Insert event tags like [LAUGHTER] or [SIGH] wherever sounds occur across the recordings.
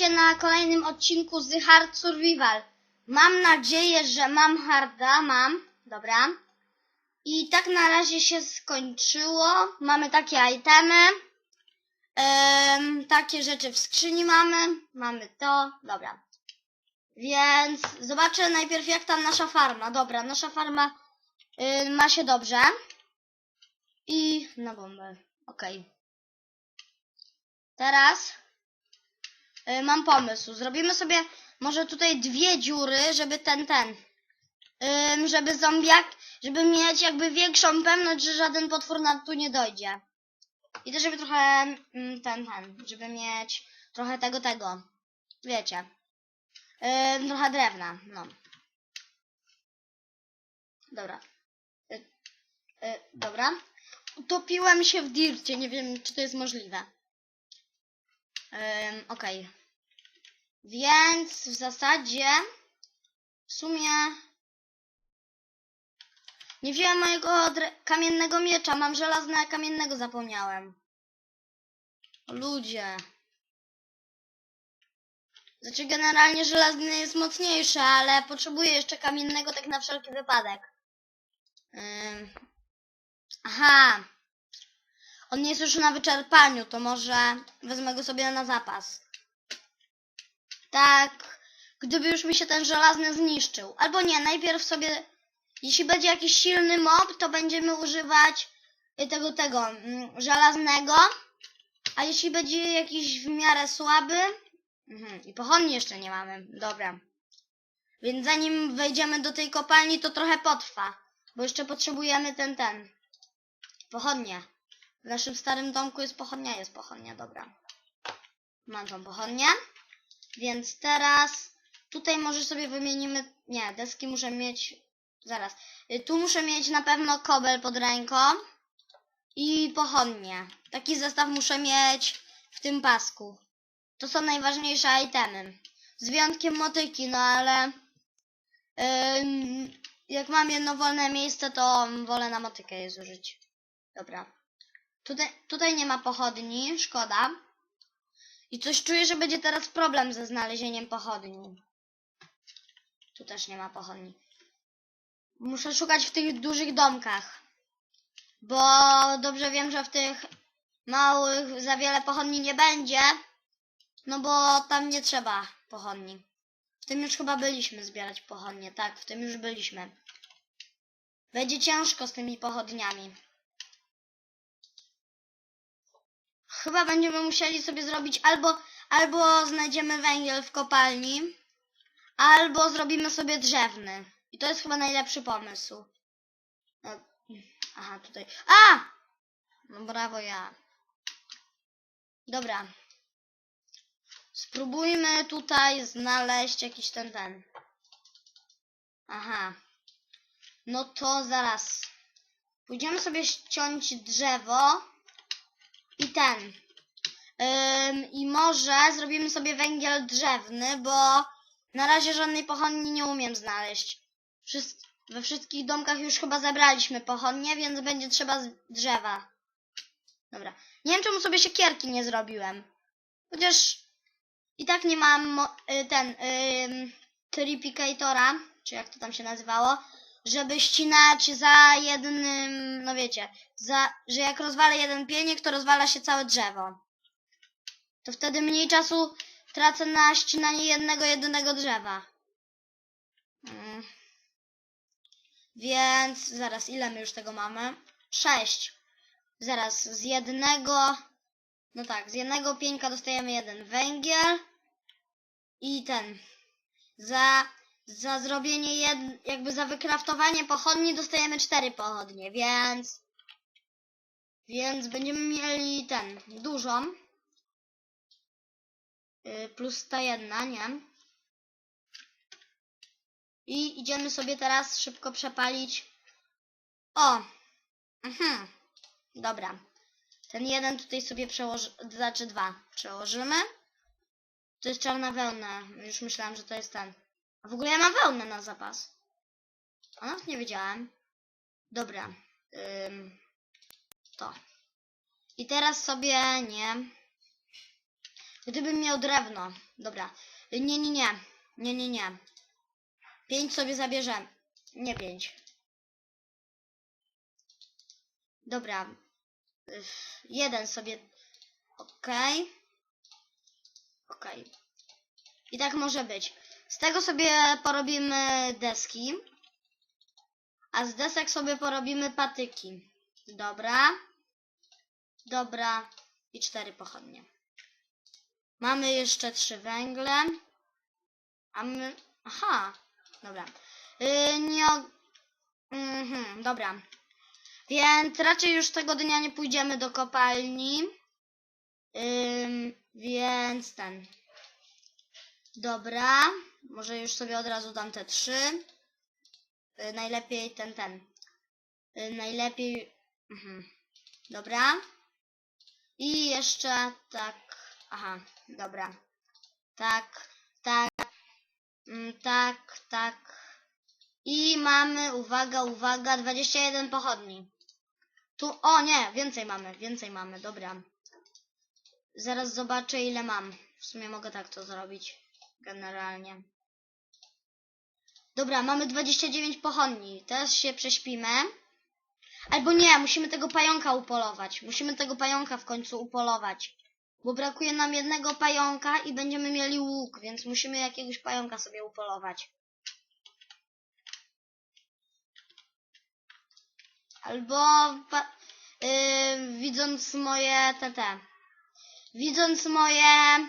Na kolejnym odcinku z Hard Survival. Mam nadzieję, że mam harda, mam, dobra. I tak na razie się skończyło. Mamy takie itemy. Em, takie rzeczy w skrzyni mamy. Mamy to, dobra. Więc zobaczę najpierw jak tam nasza farma. Dobra, nasza farma y, ma się dobrze. I na bombę. Okej. Teraz y, mam pomysł. Zrobimy sobie może tutaj dwie dziury, żeby ten, ten. Żeby zombiak, żeby mieć jakby większą pewność, że żaden potwór nam tu nie dojdzie. I też żeby trochę mm, ten, ten, żeby mieć trochę tego, tego. Wiecie. Trochę drewna, no. Dobra. Y, y, dobra. Utopiłem się w dircie, nie wiem czy to jest możliwe. Okej. Więc w zasadzie w sumie nie wziąłem mojego kamiennego miecza, mam żelazne, kamiennego zapomniałem. Ludzie. Znaczy generalnie żelazny jest mocniejszy, ale potrzebuję jeszcze kamiennego tak na wszelki wypadek. Ym. Aha. On jest już na wyczerpaniu, to może wezmę go sobie na zapas. Tak, gdyby już mi się ten żelazny zniszczył. Albo nie, najpierw sobie, jeśli będzie jakiś silny mob, to będziemy używać tego, tego, mm, żelaznego. A jeśli będzie jakiś w miarę słaby, mhm, i pochodni jeszcze nie mamy, dobra. Więc zanim wejdziemy do tej kopalni, to trochę potrwa, bo jeszcze potrzebujemy ten, ten, pochodnie. W naszym starym domku jest pochodnia, jest pochodnia, dobra. Mam tą pochodnię. Więc teraz tutaj może sobie wymienimy. Nie, deski muszę mieć. Zaraz. Y, Tu muszę mieć na pewno kobel pod ręką i pochodnie. Taki zestaw muszę mieć w tym pasku. To są najważniejsze itemy. Z wyjątkiem motyki, no ale jak mam jedno wolne miejsce, to wolę na motykę je zużyć. Dobra. Tutaj, tutaj nie ma pochodni, szkoda. I coś czuję, że będzie teraz problem ze znalezieniem pochodni. Tu też nie ma pochodni. Muszę szukać w tych dużych domkach. Bo dobrze wiem, że w tych małych za wiele pochodni nie będzie. No bo tam nie trzeba pochodni. W tym już chyba byliśmy zbierać pochodnie. Tak, w tym już byliśmy. Będzie ciężko z tymi pochodniami. Chyba będziemy musieli sobie zrobić albo, albo znajdziemy węgiel w kopalni, albo zrobimy sobie drzewny. I to jest chyba najlepszy pomysł. No, aha, tutaj. A! No brawo ja. Dobra. Spróbujmy tutaj znaleźć jakiś ten ten. Aha. No to zaraz. Pójdziemy sobie ściąć drzewo. I ten. Ym, I może zrobimy sobie węgiel drzewny, bo na razie żadnej pochodni nie umiem znaleźć. We wszystkich domkach już chyba zebraliśmy pochodnie, więc będzie trzeba drzewa. Dobra. Nie wiem czemu sobie siekierki nie zrobiłem. Chociaż i tak nie mam y, ten ym, tripicatora, czy jak to tam się nazywało, żeby ścinać za jednym, no wiecie, za, że jak rozwalę jeden pieniek, to rozwala się całe drzewo. To wtedy mniej czasu tracę na ścinanie jednego, jedynego drzewa. Mm. Więc zaraz, ile my już tego mamy? Sześć. Zaraz, z jednego, no tak, z jednego pieńka dostajemy jeden węgiel i ten, za za zrobienie jed... jakby za wykraftowanie pochodni dostajemy cztery pochodnie, więc więc będziemy mieli ten dużą yy, plus ta jedna, nie? I idziemy sobie teraz szybko przepalić. O! Mhm. Dobra. Ten jeden tutaj sobie przełoży, znaczy dwa przełożymy. To jest czarna wełna. Już myślałam, że to jest ten. W ogóle ja mam wełnę na zapas. A nawet nie wiedziałem. Dobra. Ym, to. I teraz sobie nie. Gdybym miał drewno. Dobra. Nie, nie, nie. Nie, nie, nie. Pięć sobie zabierzemy. Nie pięć. Dobra. Ych, Jeden sobie. Okej. Okej. I tak może być. Z tego sobie porobimy deski. A z desek sobie porobimy patyki. Dobra. Dobra. I cztery pochodnie. Mamy jeszcze trzy węgle. A my... Aha. Dobra. Yy, nie... Mhm, dobra. Więc raczej już tego dnia nie pójdziemy do kopalni. Ym, więc ten. Dobra. Może już sobie od razu dam te trzy. Y, najlepiej ten, ten. Y, najlepiej... Mhm. Dobra. I jeszcze tak. Aha, dobra. Tak, tak. Mm, tak, tak. I mamy, uwaga, uwaga, 21 pochodni. Tu, o nie, więcej mamy, więcej mamy, dobra. Zaraz zobaczę ile mam. W sumie mogę tak to zrobić. Generalnie. Dobra, mamy 29 pochodni. Teraz się prześpimy. Albo nie, musimy tego pająka upolować. Musimy tego pająka w końcu upolować. Bo brakuje nam jednego pająka i będziemy mieli łuk, więc musimy jakiegoś pająka sobie upolować. Albo yy, widząc moje te widząc moje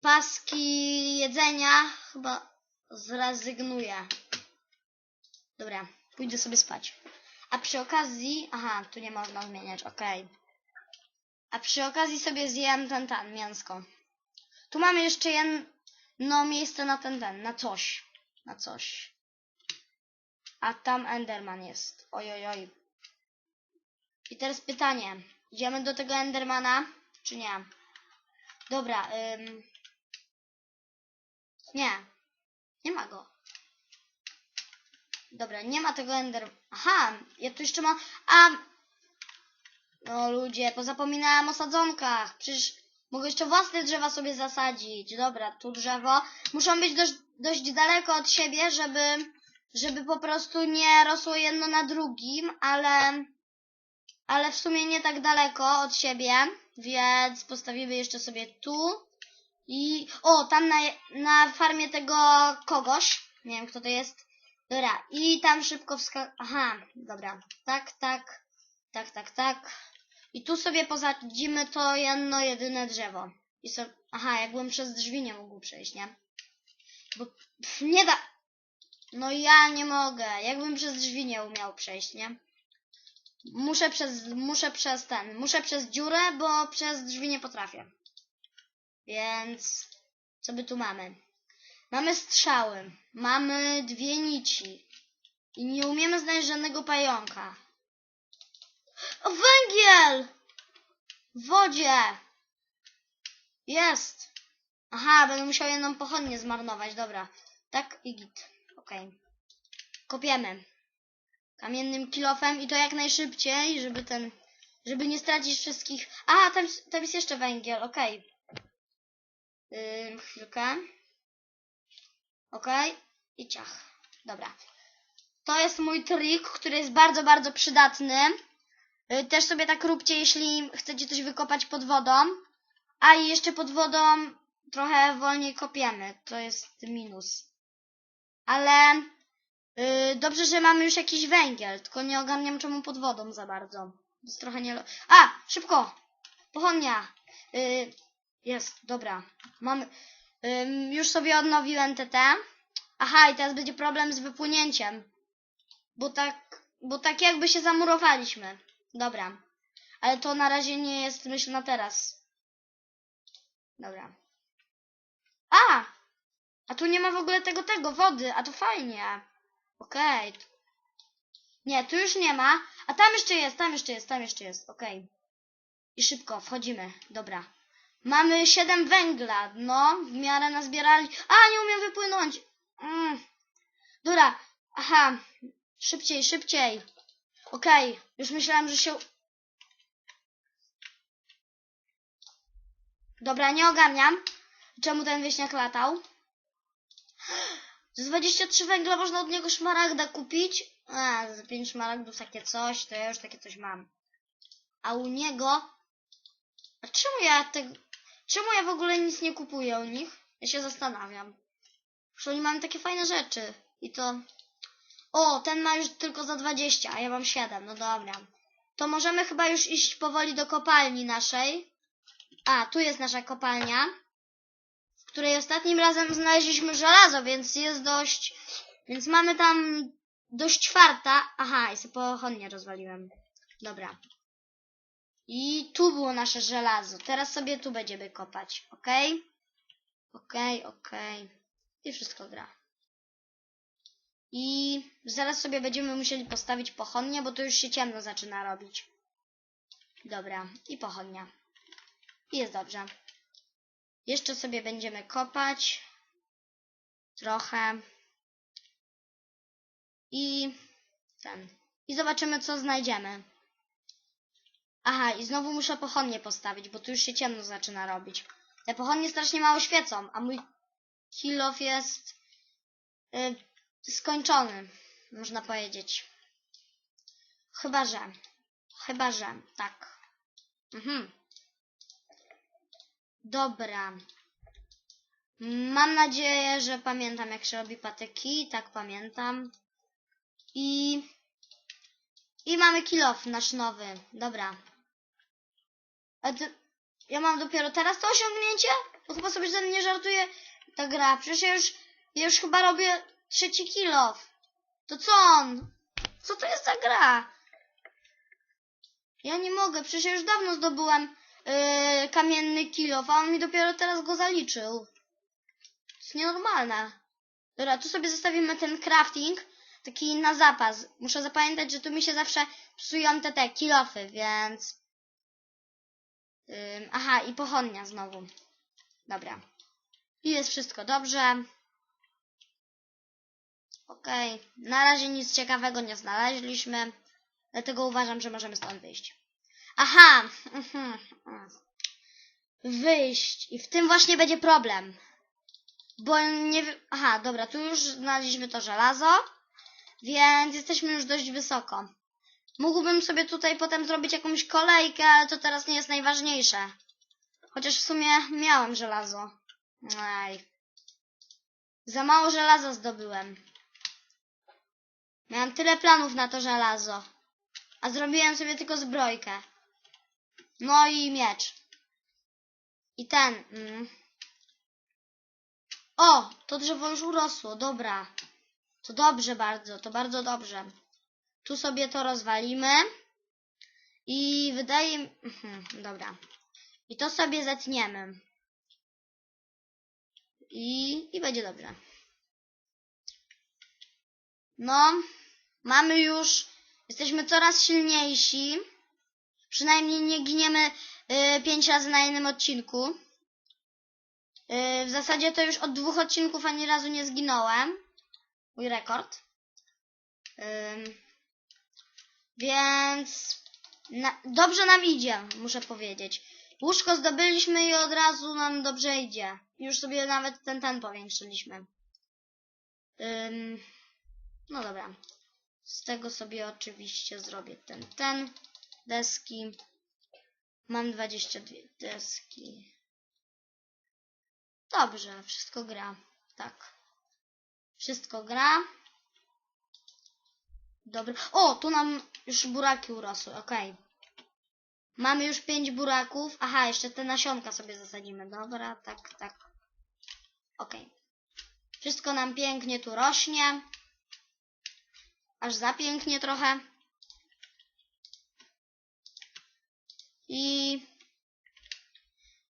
paski jedzenia, chyba zrezygnuję. Dobra, pójdę sobie spać. A przy okazji, aha, tu nie można zmieniać, okej. A przy okazji sobie zjem ten, ten, mięsko. Tu mamy jeszcze jedno miejsce na ten, ten, na coś. Na coś. A tam Enderman jest. Oj, oj, oj. I teraz pytanie. Idziemy do tego Endermana, czy nie? Dobra, ym... Nie. Nie ma go. Dobra, nie ma tego Ender... Aha, ja tu jeszcze mam... A... No ludzie, pozapominałem o sadzonkach. Przecież mogę jeszcze własne drzewa sobie zasadzić. Dobra, tu drzewo. Muszą być dość, dość daleko od siebie, żeby... Żeby po prostu nie rosło jedno na drugim, ale... Ale w sumie nie tak daleko od siebie, więc postawimy jeszcze sobie tu. I... O, tam na, na farmie tego kogoś. Nie wiem, kto to jest. Dobra, i tam szybko wska... Aha, dobra. Tak, tak. Tak, tak, tak. I tu sobie posadzimy to jedno, jedyne drzewo. I so... Aha, jakbym przez drzwi nie mógł przejść, nie? Bo pff, nie da... No ja nie mogę. Jakbym przez drzwi nie umiał przejść, nie? Muszę przez... Muszę przez ten... Muszę przez dziurę, bo przez drzwi nie potrafię. Więc... Co by tu mamy? Mamy strzały. Mamy dwie nici. I nie umiemy znaleźć żadnego pająka. O, węgiel! W wodzie! Jest! Aha, będę musiał jedną pochodnię zmarnować, dobra. Tak i git. Okej. Kopiemy. Kamiennym kilofem i to jak najszybciej, żeby ten... Żeby nie stracić wszystkich... A, tam, tam jest jeszcze węgiel, okej. Yy, chwilkę. Okej. I ciach. Dobra. To jest mój trik, który jest bardzo, bardzo przydatny. Y, Też sobie tak róbcie, jeśli chcecie coś wykopać pod wodą. A i jeszcze pod wodą trochę wolniej kopiemy. To jest minus. Ale y, dobrze, że mamy już jakiś węgiel. Tylko nie ogarniam czemu pod wodą za bardzo. Jest trochę nie... A! Szybko! Pochodnia! Y, jest, dobra. Mamy... Ym, już sobie odnowiłem TT. Aha, i teraz będzie problem z wypłynięciem. Bo tak, bo tak jakby się zamurowaliśmy. Dobra. Ale to na razie nie jest myśl na teraz. Dobra. A! A tu nie ma w ogóle tego, tego, wody, a to fajnie. Okej. Nie, tu już nie ma. A tam jeszcze jest, tam jeszcze jest, tam jeszcze jest. Okej. I szybko, wchodzimy. Dobra. Mamy 7 węgla, no, w miarę nazbierali. A, nie umiem wypłynąć. Mm. Dobra, aha, szybciej, szybciej. Okej, już myślałem, że się... Dobra, nie ogarniam. Czemu ten wieśniak latał? Za 23 węgla można od niego szmaragda kupić. A, za 5 szmaragdów takie coś, to ja już takie coś mam. A u niego... A czemu ja tego... Czemu ja w ogóle nic nie kupuję u nich? Ja się zastanawiam. Że oni mają takie fajne rzeczy. I to... O, ten ma już tylko za 20, a ja mam 7. No dobra. To możemy chyba już iść powoli do kopalni naszej. A, tu jest nasza kopalnia, w której ostatnim razem znaleźliśmy żelazo, więc jest dość... Więc mamy tam dość farta. Aha, i sobie pochodnie rozwaliłem. Dobra. I tu było nasze żelazo. Teraz sobie tu będziemy kopać, ok? Okej, okej. I wszystko gra. I zaraz sobie będziemy musieli postawić pochodnie, bo to już się ciemno zaczyna robić. Dobra, i pochodnia. I jest dobrze. Jeszcze sobie będziemy kopać. Trochę. I ten. I zobaczymy, co znajdziemy. Aha, i znowu muszę pochodnie postawić, bo tu już się ciemno zaczyna robić. Te pochodnie strasznie mało świecą, a mój kilof jest y, skończony, można powiedzieć. Chyba, że. Chyba, że. Tak. Mhm. Dobra. Mam nadzieję, że pamiętam, jak się robi patyki. Tak, pamiętam. I... I mamy kilof nasz nowy. Dobra. A ty... Ja mam dopiero teraz to osiągnięcie? Bo chyba sobie ze mnie żartuje ta gra. Przecież ja już, ja już chyba robię trzeci kilof. To co on? Co to jest za gra? Ja nie mogę, przecież ja już dawno zdobyłem yy, kamienny kilof, a on mi dopiero teraz go zaliczył. To jest nienormalne. Dobra, tu sobie zostawimy ten crafting, taki na zapas. Muszę zapamiętać, że tu mi się zawsze psują te, te kilofy, więc... Aha, i pochodnia znowu. Dobra. I jest wszystko dobrze. Okej. Na razie nic ciekawego nie znaleźliśmy. Dlatego uważam, że możemy stąd wyjść. Aha! [LAUGHS] Wyjść. I w tym właśnie będzie problem. Bo nie. Aha, dobra, tu już znaleźliśmy to żelazo. Więc jesteśmy już dość wysoko. Mógłbym sobie tutaj potem zrobić jakąś kolejkę, ale to teraz nie jest najważniejsze. Chociaż w sumie miałem żelazo. Aj. Za mało żelaza zdobyłem. Miałem tyle planów na to żelazo. A zrobiłem sobie tylko zbrojkę. No i miecz. I ten. Mm. O, to drzewo już urosło, dobra. To dobrze bardzo, to bardzo dobrze. Tu sobie to rozwalimy. I wydaje. Mhm, dobra. I to sobie zetniemy. I, I będzie dobrze. No, mamy już... Jesteśmy coraz silniejsi. Przynajmniej nie giniemy y, pięć razy na jednym odcinku. Y, w zasadzie to już od dwóch odcinków ani razu nie zginąłem. Mój rekord. Ym, więc na, dobrze nam idzie, muszę powiedzieć. Łóżko zdobyliśmy i od razu nam dobrze idzie. Już sobie nawet ten ten powiększyliśmy. Ym, no dobra. Z tego sobie oczywiście zrobię ten ten. Deski. Mam 22 deski. Dobrze, wszystko gra. Tak. Wszystko gra. Dobra. O, tu nam już buraki urosły, okej. Mamy już pięć buraków. Aha, jeszcze te nasionka sobie zasadzimy. Dobra, tak, tak. Okej. Wszystko nam pięknie tu rośnie. Aż za pięknie trochę. I...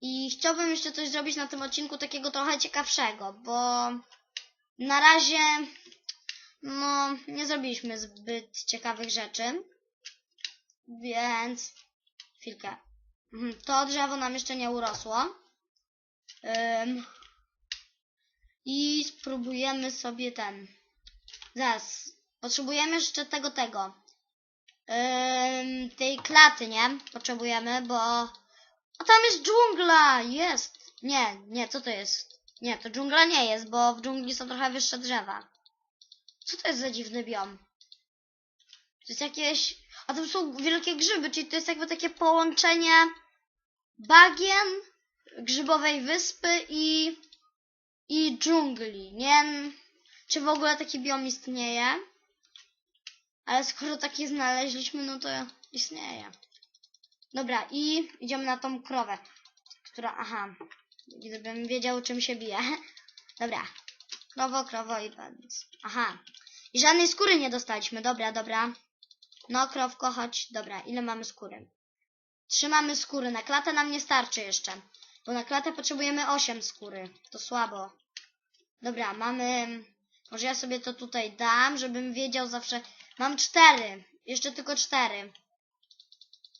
I chciałbym jeszcze coś zrobić na tym odcinku takiego trochę ciekawszego, bo na razie no nie zrobiliśmy zbyt ciekawych rzeczy. Więc chwilkę. Mhm, To drzewo nam jeszcze nie urosło. Ym, I spróbujemy sobie ten. Zaraz. Potrzebujemy jeszcze tego, tego. Ym, tej klaty, nie? Potrzebujemy, bo A tam jest dżungla! Jest! Nie, nie, co to jest? Nie, to dżungla nie jest, bo w dżungli są trochę wyższe drzewa. Co to jest za dziwny biom? To jest jakieś... A to są wielkie grzyby, czyli to jest jakby takie połączenie bagien, grzybowej wyspy i... i dżungli. Nie czy w ogóle taki biom istnieje. Ale skoro taki znaleźliśmy, no to istnieje. Dobra, i idziemy na tą krowę, która... Aha, gdybym wiedział, czym się bije. [LAUGHS] Dobra, krowo, krowo i pędz. Aha, i żadnej skóry nie dostaliśmy. Dobra, dobra. No, krowko, chodź. Dobra, ile mamy skóry? Trzymamy skóry. Na klatę nam nie starczy jeszcze. Bo na klatę potrzebujemy 8 skóry. To słabo. Dobra, mamy... Może ja sobie to tutaj dam, żebym wiedział zawsze... Mam cztery. Jeszcze tylko cztery.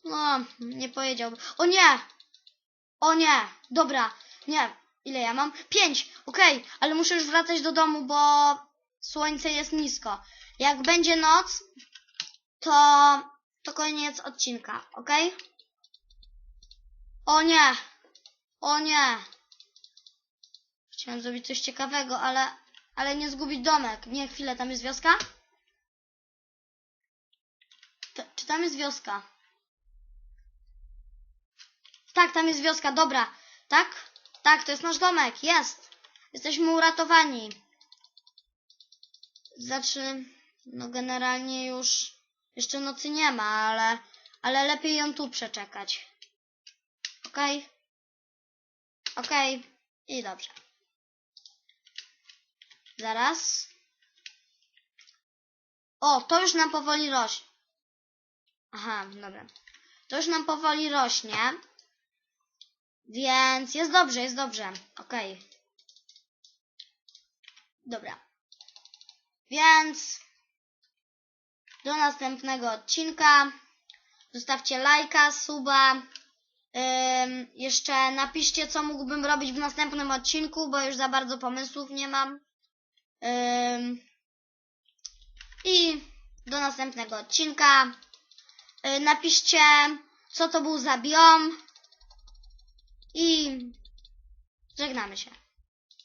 No, nie powiedziałbym. O nie! O nie! Dobra, nie. Ile ja mam? Pięć! Okej, ale muszę już wracać do domu, bo słońce jest nisko. Jak będzie noc, to, to koniec odcinka, okej? O nie! O nie! Chciałem zrobić coś ciekawego, ale, ale nie zgubić domek. Nie, chwilę, tam jest wioska? T czy tam jest wioska? Tak, tam jest wioska, dobra. Tak? Tak, to jest nasz domek, jest. Jesteśmy uratowani. Znaczy, no generalnie już jeszcze nocy nie ma, ale, ale lepiej ją tu przeczekać. Okej? Okej. I dobrze. Zaraz. O, to już nam powoli rośnie. Aha, dobra. To już nam powoli rośnie. Więc jest dobrze, jest dobrze. Okej. Dobra. Więc do następnego odcinka. Zostawcie lajka, suba. Ym, jeszcze napiszcie, co mógłbym robić w następnym odcinku, bo już za bardzo pomysłów nie mam. Ym, I do następnego odcinka. Y, napiszcie, co to był za biom. I żegnamy się.